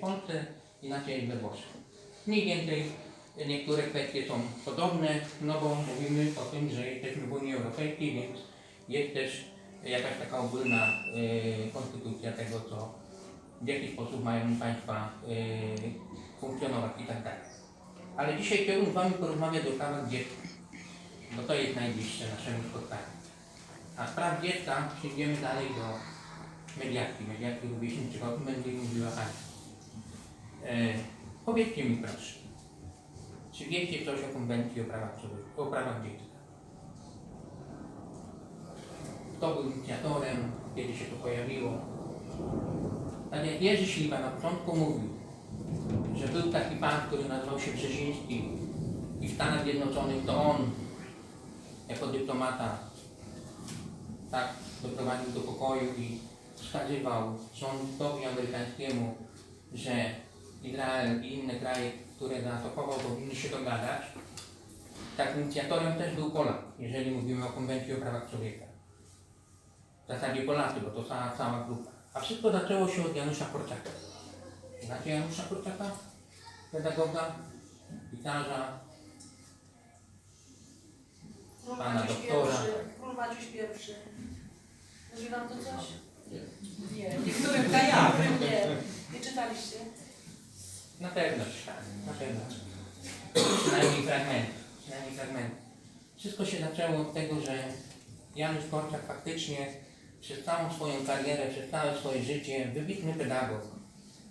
Polsce, inaczej we Włoszech. Mniej więcej niektóre kwestie są podobne, no bo mówimy o tym, że jesteśmy w Unii Europejskiej, więc jest też jakaś taka ogólna e, konstytucja tego, co w jaki sposób mają państwa e, funkcjonować i tak dalej. Ale dzisiaj chciałbym z Wami porozmawiać o prawach dziecka, bo to jest najbliższe naszemu spotkaniu. A z praw dziecka przejdziemy dalej do mediacji, mediacji rówieśniczych, o tym będzie mówiła Ania. E, mi proszę, czy wiecie coś o konwencji o prawach człowieka, o prawach dziecka? Kto był inicjatorem, kiedy się to pojawiło? Tak jak Jerzy Śliwa na początku mówił, że był taki pan, który nazywał się Brzeziński i w Stanach Zjednoczonych to on jako dyplomata tak doprowadził do pokoju i wskazywał rządowi amerykańskiemu, że Izrael i inne kraje, które zaatakował, powinny się dogadać. Tak inicjatorem też był Polak, jeżeli mówimy o konwencji o prawach człowieka. W zasadzie Polacy, bo to cała, cała grupa. A wszystko zaczęło się od Janusza Korczaka. Znacie Janusza Korczaka? Pedagoga, pisarza, Pana doktora. Król Maciuś pierwszy. Mówi wam to coś? Nie. Niektórym ja, niektórym nie. Nie czytaliście? Na pewno czytałem, na pewno. Przynajmniej fragment, przynajmniej fragment. Wszystko się zaczęło od tego, że Janusz Korczak faktycznie przez całą swoją karierę, przez całe swoje życie, wybitny pedagog,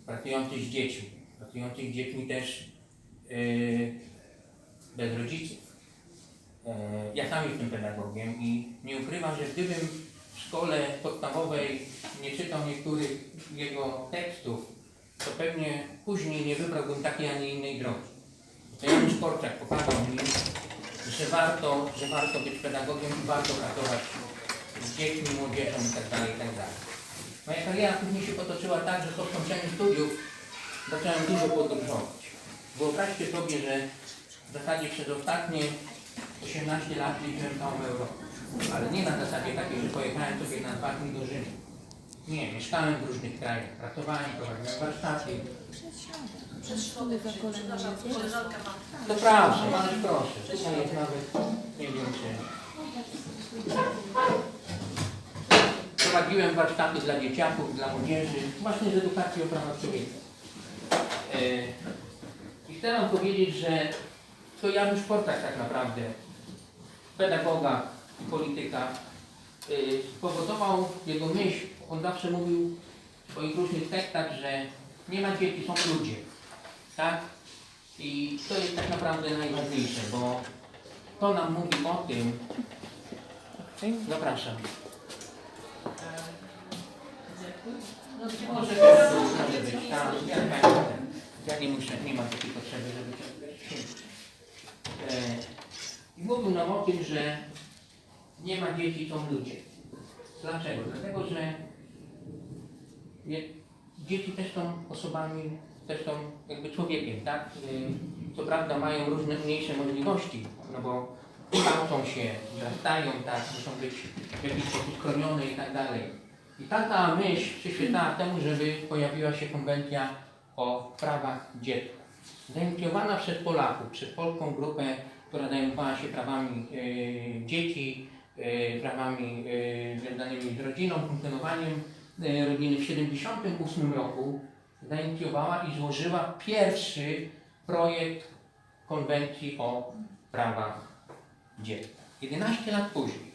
pracujący z dziećmi, pracujący z dziećmi też yy, bez rodziców. Yy, ja sam jestem pedagogiem i nie ukrywam, że gdybym w szkole podstawowej nie czytał niektórych jego tekstów, to pewnie później nie wybrałbym takiej, a nie innej drogi. To Janusz Korczak pokazał mi, że warto, że warto być pedagogiem i warto pracować z dziećmi, młodzieżą itd. itd. Moja kariera później się potoczyła tak, że po skończeniu studiów zacząłem dużo podróżować. Wyobraźcie sobie, że w zasadzie przez ostatnie 18 lat jeździłem całą Europę. Ale nie na zasadzie takiej, że pojechałem sobie na dwa dni do Rzymu. Nie, mieszkałem w różnych krajach, pracowałem, prowadziłem warsztaty. Przez środek się, przepraszam, koleżanka ma. To prawda, bardzo proszę. Tutaj jest nawet, nie wiem czy... Prowadziłem warsztaty dla dzieciaków, dla młodzieży, właśnie z edukacji o prawach człowieka. E, I chcę Wam powiedzieć, że to Janusz Korczak tak naprawdę, pedagoga i polityka, e, spowodował jego myśl. On zawsze mówił w swoich różnych tekstach, że nie ma dzieci, są ludzie. Tak? I to jest tak naprawdę najważniejsze, bo to nam mówi o tym. Zapraszam. No, może może być tam. Ja, nie muszę, nie mam takiej potrzeby, żeby się e, I mówił nam o tym, że nie ma dzieci, są ludzie. Dlaczego? Dlatego, że dzieci też są osobami, też są jakby człowiekiem, tak? Y, Co prawda mają różne mniejsze możliwości, no bo kształcą się, wzrastają, tak, muszą być w jakiś sposób chronione i tak dalej. I taka myśl przyświecała temu, żeby pojawiła się konwencja o prawach dziecka. Zainicjowana przez Polaków, przez polską grupę, która zajmowała się prawami y, dzieci, y, prawami związanymi z rodziną, funkcjonowaniem rodziny w 1978 roku zainicjowała i złożyła pierwszy projekt konwencji o prawach dziecka. 11 lat później,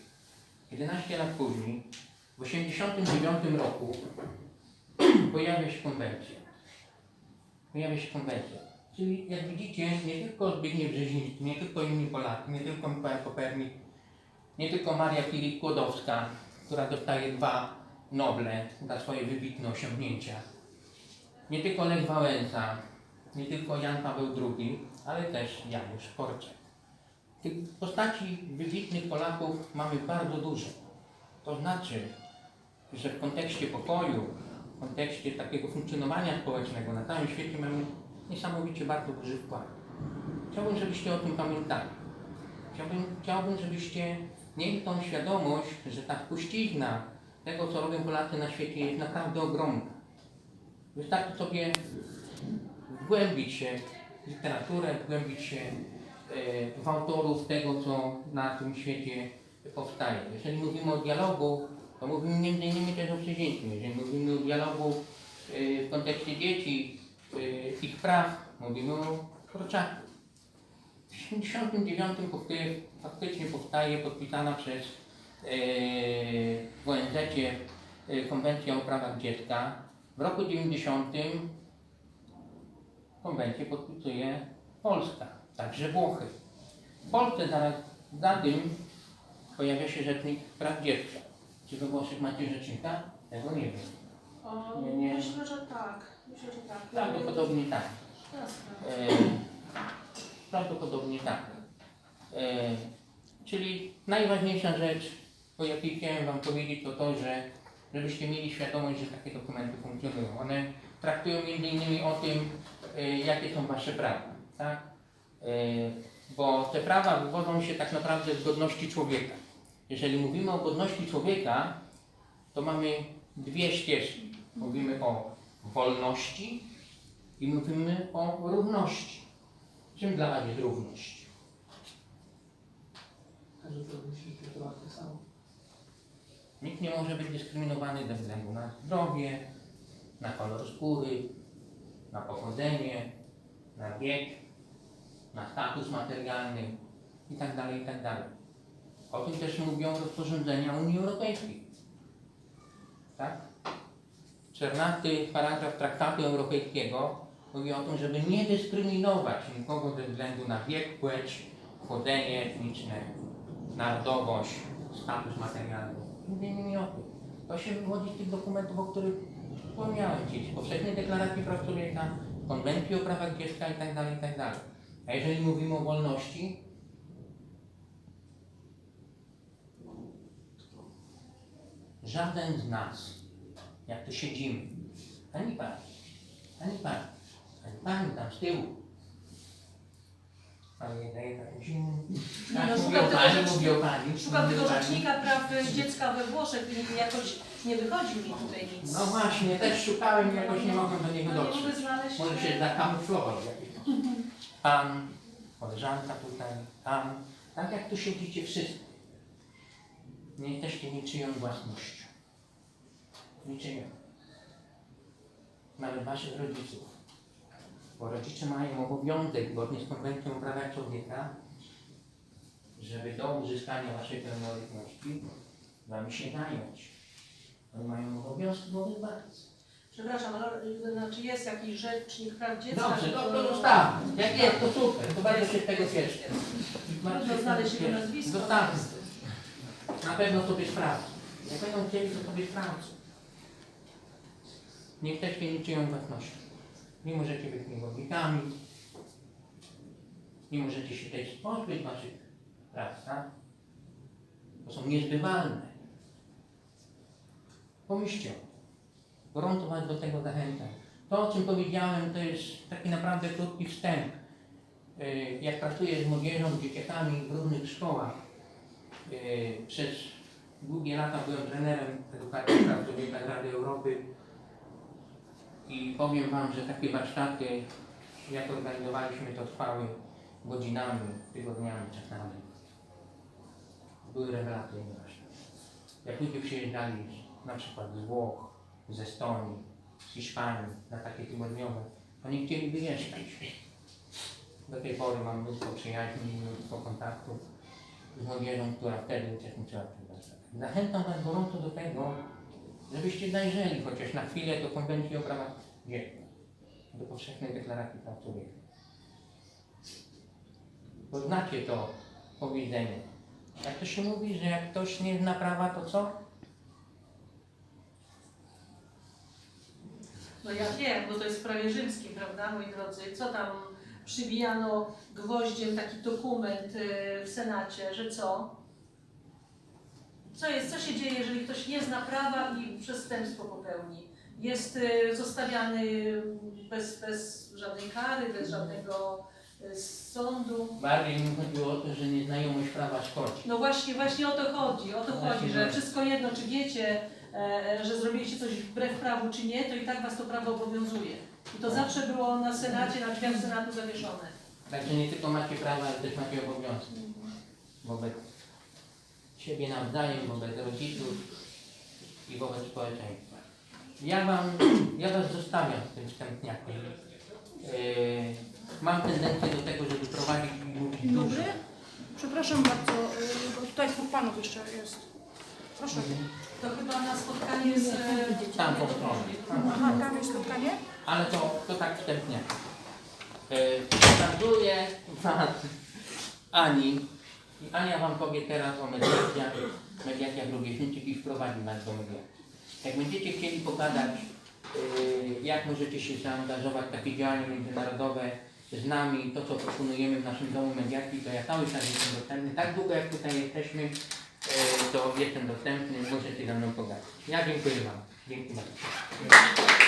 11 lat później, w 1989 roku pojawia się konwencja. Pojawia się konwencja. Czyli jak widzicie, nie tylko Zbigniew Brzeziński, nie tylko inni Polacy, nie tylko Mikołaj Kopernik, nie tylko Maria Curie-Skłodowska, która dostaje dwa Noble za swoje wybitne osiągnięcia, nie tylko Lech Wałęsa, nie tylko Jan Paweł II, ale też Janusz Korczak. Tych postaci wybitnych Polaków mamy bardzo dużo. To znaczy, że w kontekście pokoju, w kontekście takiego funkcjonowania społecznego na całym świecie mamy niesamowicie bardzo duży wkład. Chciałbym, żebyście o tym pamiętali. Chciałbym, chciałbym żebyście mieli tą świadomość, że ta spuścizna tego, co robią Polacy na świecie jest naprawdę ogromna. Wystarczy sobie wgłębić się w literaturę, wgłębić się e, w autorów tego, co na tym świecie powstaje. Jeżeli mówimy o dialogu, to mówimy między innymi też o przezięciu. Jeżeli mówimy o dialogu e, w kontekście dzieci, e, ich praw, mówimy o Korczaku. W 1979 powstaje, faktycznie powstaje podpisana przez w ONZ e, Konwencja o prawach dziecka. W roku 90 konwencję podpisuje Polska, także Włochy. W Polsce zaraz za tym pojawia się Rzecznik Praw Dziecka. Czy we Włoszech macie rzecznika? Tego nie wiem. O, Nie, nie. Myślę, że tak. Myślę, że tak. Prawdopodobnie tak. E, prawdopodobnie tak. E, czyli najważniejsza rzecz, o jakiej chciałem Wam powiedzieć, to to, że żebyście mieli świadomość, że takie dokumenty funkcjonują. One traktują innymi o tym, e, jakie są Wasze prawa. Tak? E, bo te prawa wywodzą się tak naprawdę z godności człowieka. Jeżeli mówimy o godności człowieka, to mamy dwie ścieżki. Mówimy o wolności i mówimy o równości. Czym dla Was jest równość? Każdy traktować tak samo. Nikt nie może być dyskryminowany ze względu na zdrowie, na kolor skóry, na pochodzenie, na wiek, na status materialny itd. itd. O tym też mówią rozporządzenia Unii Europejskiej. Tak? 14 paragraf Traktatu Europejskiego mówi o tym, żeby nie dyskryminować nikogo ze względu na wiek, płeć, pochodzenie etniczne, narodowość, status materialny. Tym. To się wywodzi z tych dokumentów, o których wspomniałem z Powszechnej Deklaracji Praw Człowieka, Konwencji o prawach dziecka itd. itd. A jeżeli mówimy o wolności, żaden z nas, jak tu siedzimy, ani pan, ani pan, ani pani tam z tyłu, Pani daje taką zimną. Nie, Tak, no, mówię o szukam pani, tego mówię o pani. Szukam tego pani. rzecznika praw dziecka we Włoszech i jakoś nie wychodzi mi tutaj nic. No właśnie, też szukałem i jakoś nie mogłem do niego No nie mogę dotrzeć. znaleźć. Może się zakamuflował w jakiś sposób. Pan, koleżanka tutaj, pan, tak jak tu siedzicie wszyscy. Nie jesteście niczyją własnością. Niczyją. Nawet waszych rodziców. Bo rodzice mają obowiązek, zgodnie z Konwencją o prawach człowieka, żeby do uzyskania waszej pełnoletności wam się zająć. Oni mają obowiązki wobec was. Przepraszam, ale y, znaczy jest jakiś rzecznik praw dziecka? Dobrze, który- to zostawmy. Jak jest, to super. To bardzo się tego cieszę. Trudno się znaleźć jego nazwisko. Zostawmy. Na pewno sobie sprawdzą. Jak będą chcieli, to sobie sprawdzą. Nie jesteście niczyją własnością. Nie możecie być niewolnikami. Nie możecie się też pozbyć waszych praw, tak? To są niezbywalne. Pomyślcie o tym. Gorąco Was do tego zachęcam. To, o czym powiedziałem, to jest taki naprawdę krótki wstęp. Yy, Jak pracuję z młodzieżą, z dzieciakami w różnych szkołach, yy, przez długie lata byłem trenerem edukacji praw człowieka z Rady Europy i powiem Wam, że takie warsztaty, jak organizowaliśmy, to trwały godzinami, tygodniami, czasami. Były rewelacyjne warsztaty. Jak ludzie przyjeżdżali na przykład z Włoch, z Estonii, z Hiszpanii na takie tygodniowe, oni chcieli wyjeżdżać. Do tej pory mam mnóstwo przyjaźni, mnóstwo kontaktów z młodzieżą, która wtedy uczestniczyła w tych warsztatach. Zachęcam Was gorąco do tego, żebyście zajrzeli chociaż na chwilę do Konwencji o prawach dziecka, do Powszechnej Deklaracji Praw Człowieka. Poznacie to powiedzenie. Jak to się mówi, że jak ktoś nie zna prawa, to co? No ja wiem, bo to jest w prawie rzymskim, prawda, moi drodzy? Co tam przybijano gwoździem taki dokument y, w Senacie, że co? Co jest, co się dzieje, jeżeli ktoś nie zna prawa i przestępstwo popełni? Jest y, zostawiany bez, bez żadnej kary, bez żadnego y, sądu. Bardziej mi chodziło o to, że nieznajomość prawa szkodzi. No właśnie, właśnie o to chodzi, o to Właśnie chodzi, że tak. wszystko jedno, czy wiecie e, że zrobiliście coś wbrew prawu czy nie, to i tak Was to prawo obowiązuje. I to zawsze było na Senacie, na drzwiach Senatu zawieszone. Także nie tylko macie prawa, ale też macie obowiązki wobec siebie nawzajem, wobec rodziców i wobec społeczeństwa. Ja wam, ja was zostawiam z tym wstępniakiem. Yy, mam tendencję do tego, żeby prowadzić i mówić Dzień dużo. dobry. Przepraszam bardzo, y, bo tutaj dwóch panów jeszcze jest. Proszę. To chyba na spotkanie z... e, Tam po stronie. Aha, tam jest spotkanie? Ale to, to tak wstępnie. Yy, Przekazuję was Ani i Ania wam powie teraz o mediacjach, mediacjach rówieśniczych i wprowadzi was do mediacji. Jak będziecie chcieli pogadać, yy, jak możecie się zaangażować takie działania międzynarodowe z nami, to co proponujemy w naszym domu mediacji, to ja cały czas jestem dostępny. Tak długo jak tutaj jesteśmy, yy, to jestem dostępny, możecie ze mną pogadać. Ja dziękuję wam. Dzięki bardzo.